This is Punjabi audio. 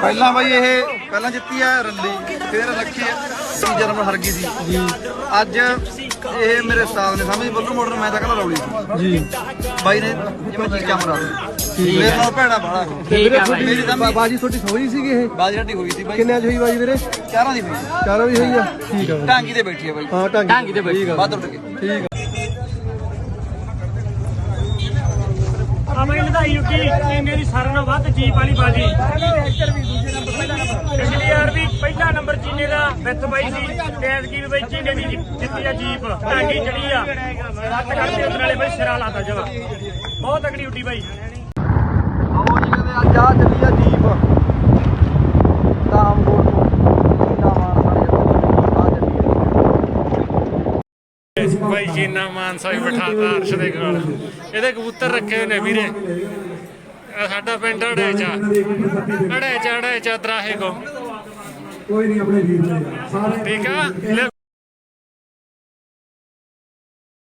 ਪਹਿਲਾਂ ਬਾਈ ਇਹ ਪਹਿਲਾਂ ਜਿੱਤੀ ਆ ਰੱਲੀ ਫਿਰ ਰੱਖੀ ਸੀ ਜਨਮ ਹਰ ਗਈ ਸੀ ਜੀ। ਅੱਜ ਇਹ ਮੇਰੇ ਨੇ ਸਮਝ ਬੱਲੂ ਮੋਟਰ ਮੈਂ ਤਾਂ ਕਹਿੰਦਾ ਰੌਲੀ। ਜੀ। ਬਾਈ ਨੇ ਜਿਵੇਂ ਚੀਕਾਂ ਮਰਾ ਦਿੱਤੀ। ਮੇਰੇ ਨਾਲ ਭੈੜਾ ਬਾਲਾ ਵੀਰੇ ਤੁਹਾਡੀ ਬਾ- ਬਾਜੀ ਤੁਹਾਡੀ ਸੋਈ ਸੀਗੀ ਇਹ? ਬਾਜੀ ਰੱਡੀ ਹੋਈ ਸੀ ਬਾਈ। ਕਿੰਨੇ ਅੱਜ ਹੋਈ ਬਾਜੀ ਵੀਰੇ? ਚਾਰਾਂ ਦੀ ਹੋਈ। ਚਾਰਾਂ ਦੀ ਹੋਈ ਆ। ਠੀਕ ਆ। ਢਾਂਗੀ ਤੇ ਬੈਠੀ ਆ ਬਾਈ। ਹਾਂ ਢਾਂਗੀ ਢਾਂਗੀ ਤੇ ਠੀਕ ਆ। ਵੱਧ ਉੱਡ ਕੇ। ਠੀਕ ਆ। ਅਮਰ ਲਦਾਈ ਉੱਠੀ ਇੰਨੇ ਦੀ ਸਾਰਿਆਂ ਨਾਲੋਂ ਵੱਧ, ਜੀਪ ਵਾਲੀ ਬਾਜੀ। ਪਿਛਲੀ ਵਾਰ ਵੀ ਪਹਿਲਾ ਨੰਬਰ ਚੀਨੇ ਦਾ ਵਿੱਥ ਬਾਈ ਸੀ। ਤੇ ਵੀ ਬਈ ਚੀਨੇ ਦੀ ਜਿ- ਜਿੱਤੀ ਆ ਜੀਪ। ਢਾਂਗੀ ਚੜੀ ਆ। ਸੱਤ ਕਰਦੇ ਉਹਦੇ ਨਾਲੇ ਬਈ ਸਿਰਾ ਲਾਤਾ ਜਵਾ। ਬਹੁਤ ਤਕੜੀ ਉੱਡੀ ਬਾਈ। ਆਓ ਜੀ ਕਹਿੰਦੇ ਅੱਜ ਆ ਚੱਲੀ ਆ ਜੀਪ ਤਾਮਕੋਟ ਤੋਂ ਨਾ ਮਾਰ ਸਾਲੇ ਆ ਚੱਲੀ ਆ ਭਾਈ ਜੀਨਾ ਮਾਨਸਾ ਵੀ ਬਿਠਾਤਾ ਅਰਸ਼ ਦੇ ਕੋਲ ਇਹਦੇ ਕਬੂਤਰ ਰੱਖੇ ਹੋਏ ਨੇ ਵੀਰੇ। ਇਹ ਸਾਡਾ ਪਿੰਡ ਅੜੇਚਾ। ਅੜੇਚਾ ਅੜੇਚਾ ਦਰਾਹੇ ਕੋ। ਕੋਈ ਨਹੀਂ ਆਪਣੇ ਵੀਰ ਸਾਰੇ ਠੀਕ ਆ? ਲੈ